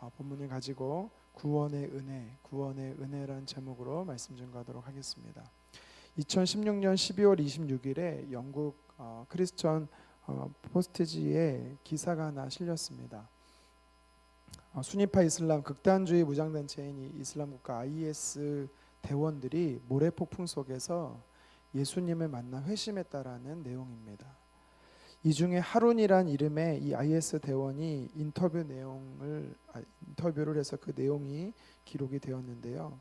어, 본문을 가지고 구원의 은혜, 구원의 은혜라는 제목으로 말씀 전가하도록 하겠습니다. 2016년 12월 26일에 영국 어, 크리스천 어, 포스트지에 기사가 하나 실렸습니다. 어, 순위파 이슬람 극단주의 무장단체인 이 이슬람 국가 IS 대원들이 모래 폭풍 속에서 예수님을 만나 회심했다라는 내용입니다. 이 중에 하룬이란 이름의 이 IS 대원이 인터뷰 내용을 아, 인터뷰를 해서 그 내용이 기록이 되었는데요.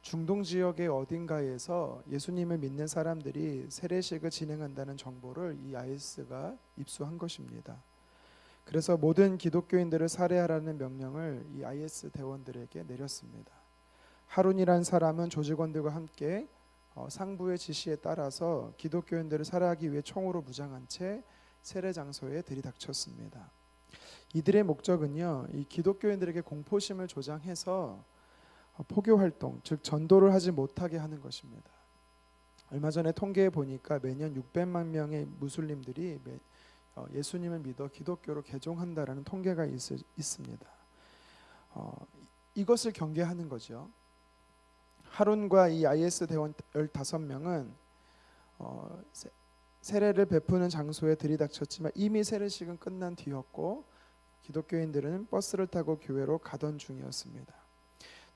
중동 지역의 어딘가에서 예수님을 믿는 사람들이 세례식을 진행한다는 정보를 이 IS가 입수한 것입니다. 그래서 모든 기독교인들을 살해하라는 명령을 이 IS 대원들에게 내렸습니다. 하룬이란 사람은 조직원들과 함께 어, 상부의 지시에 따라서 기독교인들을 살해하기 위해 총으로 무장한 채 세례 장소에 들이닥쳤습니다. 이들의 목적은요, 이 기독교인들에게 공포심을 조장해서 어, 포교 활동, 즉 전도를 하지 못하게 하는 것입니다. 얼마 전에 통계에 보니까 매년 600만 명의 무슬림들이 매- 어, 예수님을 믿어 기독교로 개종한다라는 통계가 있, 있습니다. 어, 이것을 경계하는 거죠. 하룬과 이 IS 대원 15명은 어, 세- 세례를 베푸는 장소에 들이닥쳤지만 이미 세례식은 끝난 뒤였고 기독교인들은 버스를 타고 교회로 가던 중이었습니다.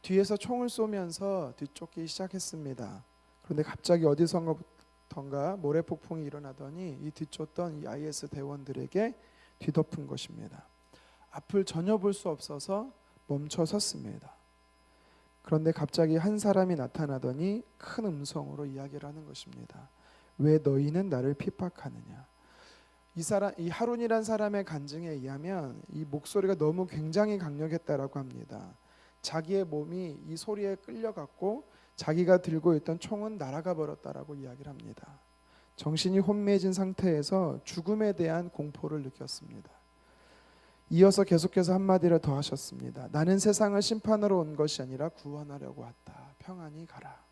뒤에서 총을 쏘면서 뒤쫓기 시작했습니다. 그런데 갑자기 어디선가부턴가 모래 폭풍이 일어나더니 이 뒤쫓던 이 IS 대원들에게 뒤덮은 것입니다. 앞을 전혀 볼 수 없어서 멈춰 섰습니다. 그런데 갑자기 한 사람이 나타나더니 큰 음성으로 이야기를 하는 것입니다. 왜 너희는 나를 핍박하느냐? 이 사람 이 하룬이란 사람의 간증에 의하면 이 목소리가 너무 굉장히 강력했다라고 합니다. 자기의 몸이 이 소리에 끌려갔고 자기가 들고 있던 총은 날아가 버렸다라고 이야기를 합니다. 정신이 혼미해진 상태에서 죽음에 대한 공포를 느꼈습니다. 이어서 계속해서 한마디를 더 하셨습니다. 나는 세상을 심판하러 온 것이 아니라 구원하려고 왔다. 평안히 가라.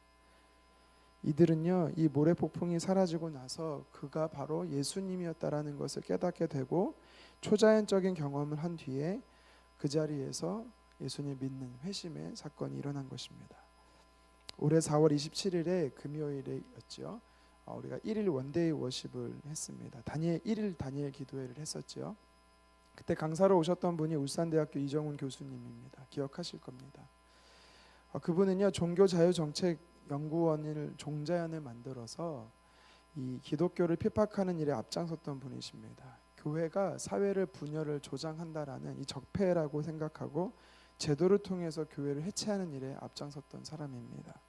이들은요, 이 모래 폭풍이 사라지고 나서 그가 바로 예수님이었다라는 것을 깨닫게 되고 초자연적인 경험을 한 뒤에 그 자리에서 예수님 믿는 회심의 사건이 일어난 것입니다. 올해 4월 27일에 금요일이었죠. 어, 우리가 1일 원데이 워십을 했습니다. 다니엘 1일 다니엘 기도회를 했었죠. 그때 강사로 오셨던 분이 울산대학교 이정훈 교수님입니다. 기억하실 겁니다. 어, 그분은요 종교 자유 정책 연구원을 종자연을 만들어서 이 기독교를 핍박하는 일에 앞장섰던 분이십니다. 교회가 사회를 분열을 조장한다라는 이 적폐라고 생각하고 제도를 통해서 교회를 해체하는 일에 앞장섰던 사람입니다.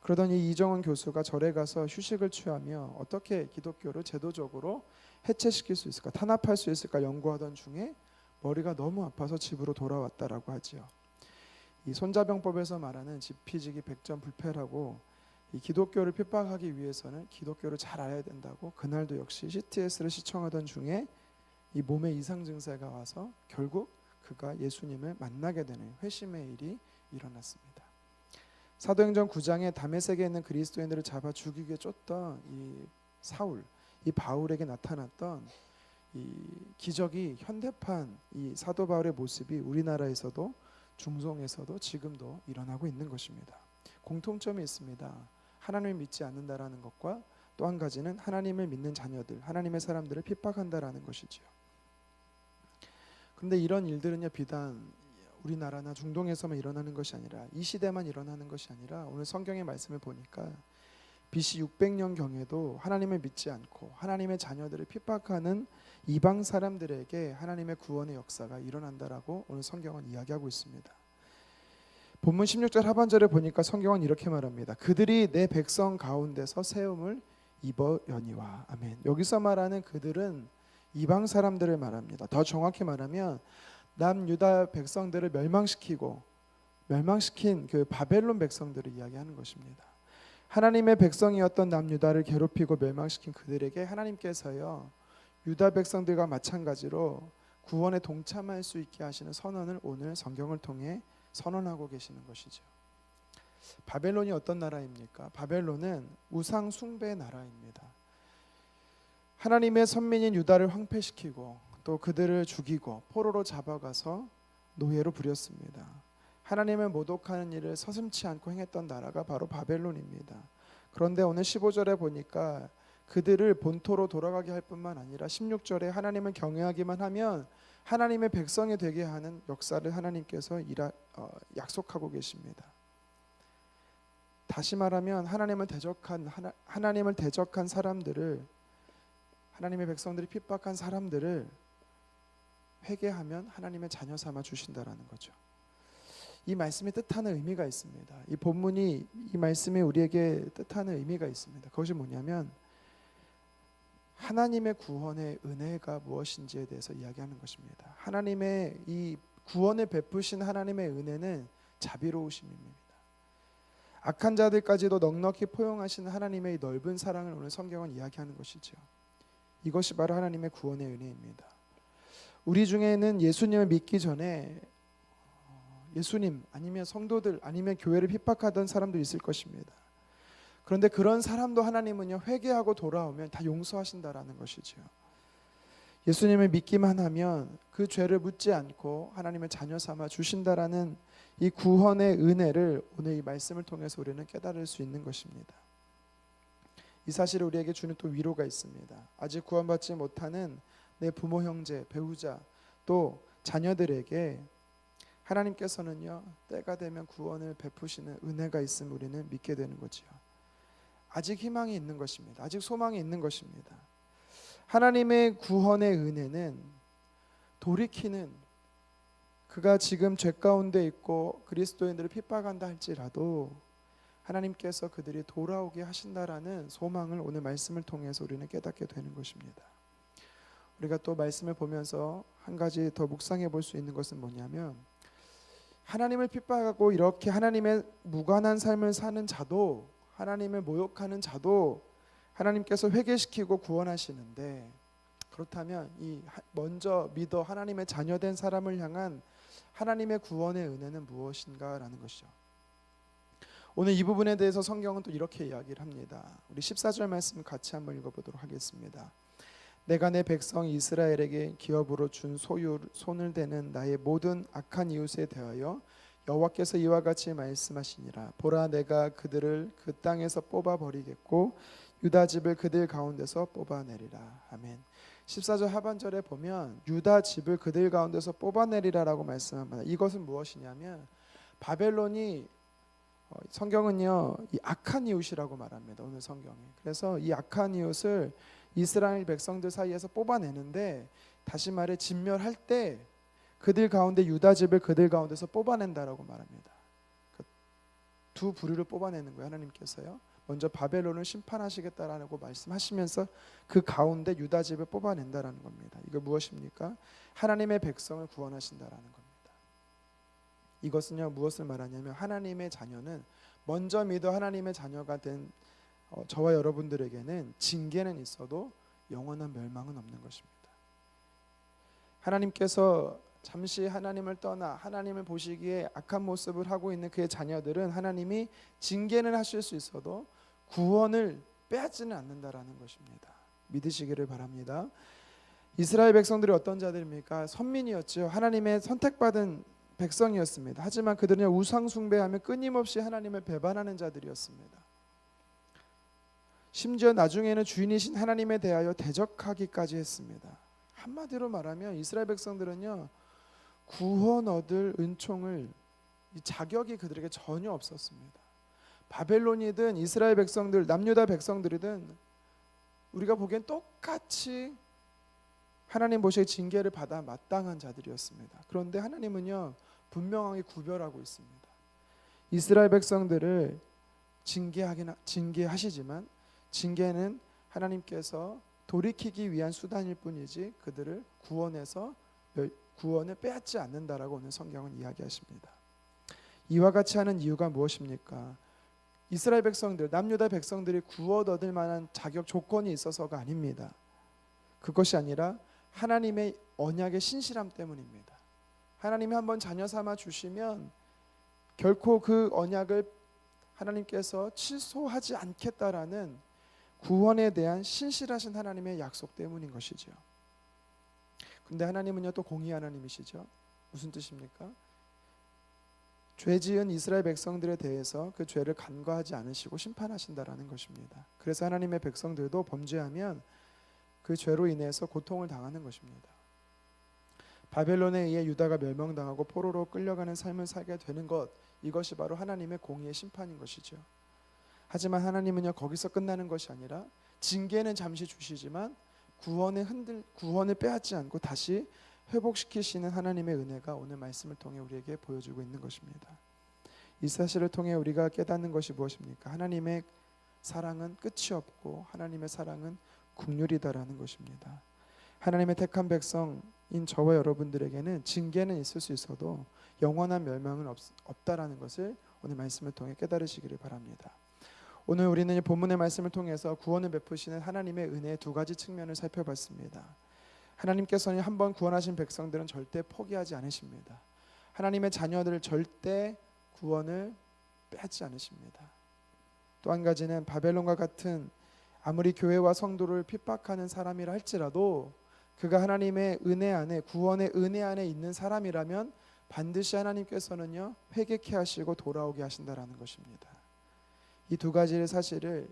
그러더니 이정원 교수가 절에 가서 휴식을 취하며 어떻게 기독교를 제도적으로 해체시킬 수 있을까, 탄압할 수 있을까 연구하던 중에 머리가 너무 아파서 집으로 돌아왔다라고 하지요. 이 손자병법에서 말하는 지피지기 백전 불패라고 이 기독교를 핍박하기 위해서는 기독교를 잘 알아야 된다고 그날도 역시 CTS를 시청하던 중에 이 몸에 이상 증세가 와서 결국 그가 예수님을 만나게 되는 회심의 일이 일어났습니다. 사도행전 9장에 다메섹에 있는 그리스도인들을 잡아 죽이게 쫓던 이 사울, 이 바울에게 나타났던 이 기적이 현대판 이 사도 바울의 모습이 우리나라에서도 중동에서도 지금도 일어나고 있는 것입니다. 공통점이 있습니다. 하나님을 믿지 않는다라는 것과 또 한 가지는 하나님을 믿는 자녀들, 하나님의 사람들을 핍박한다라는 것이지요. 그런데 이런 일들은요 비단 우리나라나 중동에서만 일어나는 것이 아니라 이 시대만 일어나는 것이 아니라 오늘 성경의 말씀을 보니까 BC 600년 경에도 하나님을 믿지 않고 하나님의 자녀들을 핍박하는 이방 사람들에게 하나님의 구원의 역사가 일어난다라고 오늘 성경은 이야기하고 있습니다. 본문 16절 하반절에 보니까 성경은 이렇게 말합니다. 그들이 내 백성 가운데서 세움을 입어여니와 아멘. 여기서 말하는 그들은 이방 사람들을 말합니다. 더 정확히 말하면 남유다 백성들을 멸망시키고 멸망시킨 그 바벨론 백성들을 이야기하는 것입니다. 하나님의 백성이었던 남유다를 괴롭히고 멸망시킨 그들에게 하나님께서요 유다 백성들과 마찬가지로 구원에 동참할 수 있게 하시는 선언을 오늘 성경을 통해 선언하고 계시는 것이죠. 바벨론이 어떤 나라입니까? 바벨론은 우상 숭배 나라입니다. 하나님의 선민인 유다를 황폐시키고 또 그들을 죽이고 포로로 잡아가서 노예로 부렸습니다. 하나님을 모독하는 일을 서슴치 않고 행했던 나라가 바로 바벨론입니다. 그런데 오늘 15절에 보니까 그들을 본토로 돌아가게 할 뿐만 아니라 16절에 하나님을 경외하기만 하면 하나님의 백성이 되게 하는 역사를 하나님께서 일하, 어, 약속하고 계십니다. 다시 말하면 하나님을 대적한 하나, 하나님을 대적한 사람들을 하나님의 백성들이 핍박한 사람들을 회개하면 하나님의 자녀 삼아 주신다라는 거죠. 이 말씀이 뜻하는 의미가 있습니다. 이 본문이 이 말씀이 우리에게 뜻하는 의미가 있습니다. 그것이 뭐냐면 하나님의 구원의 은혜가 무엇인지에 대해서 이야기하는 것입니다. 하나님의 이 구원을 베푸신 하나님의 은혜는 자비로우심입니다. 악한 자들까지도 넉넉히 포용하시는 하나님의 이 넓은 사랑을 오늘 성경은 이야기하는 것이죠. 이것이 바로 하나님의 구원의 은혜입니다. 우리 중에는 예수님을 믿기 전에 어, 예수님 아니면 성도들 아니면 교회를 핍박하던 사람도 있을 것입니다. 그런데 그런 사람도 하나님은요 회개하고 돌아오면 다 용서하신다라는 것이죠. 예수님을 믿기만 하면 그 죄를 묻지 않고 하나님의 자녀 삼아 주신다라는 이 구원의 은혜를 오늘 이 말씀을 통해서 우리는 깨달을 수 있는 것입니다. 이 사실을 우리에게 주는 또 위로가 있습니다. 아직 구원받지 못하는 내 부모 형제, 배우자 또 자녀들에게 하나님께서는요 때가 되면 구원을 베푸시는 은혜가 있음 우리는 믿게 되는 거지요. 아직 희망이 있는 것입니다. 아직 소망이 있는 것입니다. 하나님의 구원의 은혜는 돌이키는 그가 지금 죄 가운데 있고 그리스도인들을 핍박한다 할지라도 하나님께서 그들이 돌아오게 하신다라는 소망을 오늘 말씀을 통해서 우리는 깨닫게 되는 것입니다. 우리가 또 말씀을 보면서 한 가지 더 묵상해 볼 수 있는 것은 뭐냐면 하나님을 핍박하고 이렇게 하나님의 무관한 삶을 사는 자도 하나님을 모욕하는 자도 하나님께서 회개시키고 구원하시는데 그렇다면 이 하- 먼저 믿어 하나님의 자녀된 사람을 향한 하나님의 구원의 은혜는 무엇인가라는 것이죠. 오늘 이 부분에 대해서 성경은 또 이렇게 이야기를 합니다. 우리 14절 말씀 같이 한번 읽어보도록 하겠습니다. 내가 내 백성 이스라엘에게 기업으로 준 소유 손을 대는 나의 모든 악한 이웃에 대하여 여호와께서 이와 같이 말씀하시니라 보라 내가 그들을 그 땅에서 뽑아 버리겠고 유다 집을 그들 가운데서 뽑아내리라 아멘. 14절 하반절에 보면 유다 집을 그들 가운데서 뽑아내리라라고 말씀합니다. 이것은 무엇이냐면 바벨론이 어, 성경은요 이 악한 이웃이라고 말합니다. 오늘 성경에. 그래서 이 악한 이웃을 이스라엘 백성들 사이에서 뽑아내는데 다시 말해 진멸할 때 그들 가운데 유다 집을 그들 가운데서 뽑아낸다라고 말합니다. 그 두 부류를 뽑아내는 거예요 하나님께서요. 먼저 바벨론을 심판하시겠다라고 말씀하시면서 그 가운데 유다 집을 뽑아낸다라는 겁니다. 이거 무엇입니까? 하나님의 백성을 구원하신다라는 겁니다. 이것은요 무엇을 말하냐면 하나님의 자녀는 먼저 믿어 하나님의 자녀가 된 어, 저와 여러분들에게는 징계는 있어도 영원한 멸망은 없는 것입니다. 하나님께서 잠시 하나님을 떠나 하나님을 보시기에 악한 모습을 하고 있는 그의 자녀들은 하나님이 징계는 하실 수 있어도 구원을 빼앗지는 않는다라는 것입니다. 믿으시기를 바랍니다. 이스라엘 백성들이 어떤 자들입니까? 선민이었죠. 하나님의 선택받은 백성이었습니다. 하지만 그들은 우상 숭배하며 끊임없이 하나님을 배반하는 자들이었습니다. 심지어 나중에는 주인이신 하나님에 대하여 대적하기까지 했습니다. 한마디로 말하면 이스라엘 백성들은요 구원 얻을 은총을 이 자격이 그들에게 전혀 없었습니다. 바벨론이든 이스라엘 백성들, 남유다 백성들이든 우리가 보기엔 똑같이 하나님 보시기에 징계를 받아 마땅한 자들이었습니다. 그런데 하나님은요 분명하게 구별하고 있습니다. 이스라엘 백성들을 징계하긴 징계하시지만 징계는 하나님께서 돌이키기 위한 수단일 뿐이지 그들을 구원해서 구원을 빼앗지 않는다라고 오늘 성경은 이야기하십니다. 이와 같이 하는 이유가 무엇입니까? 이스라엘 백성들, 남유다 백성들이 구원 얻을 만한 자격 조건이 있어서가 아닙니다. 그것이 아니라 하나님의 언약의 신실함 때문입니다. 하나님이 한번 자녀 삼아 주시면 결코 그 언약을 하나님께서 취소하지 않겠다라는 구원에 대한 신실하신 하나님의 약속 때문인 것이죠. 근데 하나님은요 또 공의 하나님이시죠. 무슨 뜻입니까? 죄 지은 이스라엘 백성들에 대해서 그 죄를 간과하지 않으시고 심판하신다라는 것입니다. 그래서 하나님의 백성들도 범죄하면 그 죄로 인해서 고통을 당하는 것입니다. 바벨론에 의해 유다가 멸망당하고 포로로 끌려가는 삶을 살게 되는 것 이것이 바로 하나님의 공의의 심판인 것이죠. 하지만 하나님은요 거기서 끝나는 것이 아니라 징계는 잠시 주시지만 구원을 흔들 구원을 빼앗지 않고 다시 회복시키시는 하나님의 은혜가 오늘 말씀을 통해 우리에게 보여주고 있는 것입니다. 이 사실을 통해 우리가 깨닫는 것이 무엇입니까? 하나님의 사랑은 끝이 없고 하나님의 사랑은 국률이다라는 것입니다. 하나님의 택한 백성인 저와 여러분들에게는 징계는 있을 수 있어도 영원한 멸망은 없, 없다라는 것을 오늘 말씀을 통해 깨달으시기를 바랍니다. 오늘 우리는 이 본문의 말씀을 통해서 구원을 베푸시는 하나님의 은혜의 두 가지 측면을 살펴봤습니다. 하나님께서는 한번 구원하신 백성들은 절대 포기하지 않으십니다. 하나님의 자녀들을 절대 구원을 빼앗지 않으십니다. 또 한 가지는 바벨론과 같은 아무리 교회와 성도를 핍박하는 사람이라 할지라도 그가 하나님의 은혜 안에 구원의 은혜 안에 있는 사람이라면 반드시 하나님께서는요 회개케 하시고 돌아오게 하신다라는 것입니다. 이 두 가지의 사실을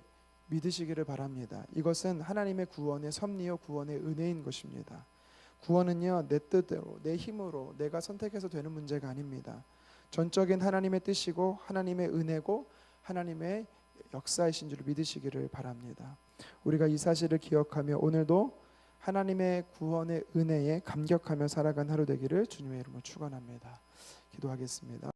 믿으시기를 바랍니다. 이것은 하나님의 구원의 섭리요 구원의 은혜인 것입니다. 구원은요 내 뜻대로 내 힘으로 내가 선택해서 되는 문제가 아닙니다. 전적인 하나님의 뜻이고 하나님의 은혜고 하나님의 역사이신 줄 믿으시기를 바랍니다. 우리가 이 사실을 기억하며 오늘도 하나님의 구원의 은혜에 감격하며 살아간 하루 되기를 주님의 이름으로 축원합니다. 기도하겠습니다.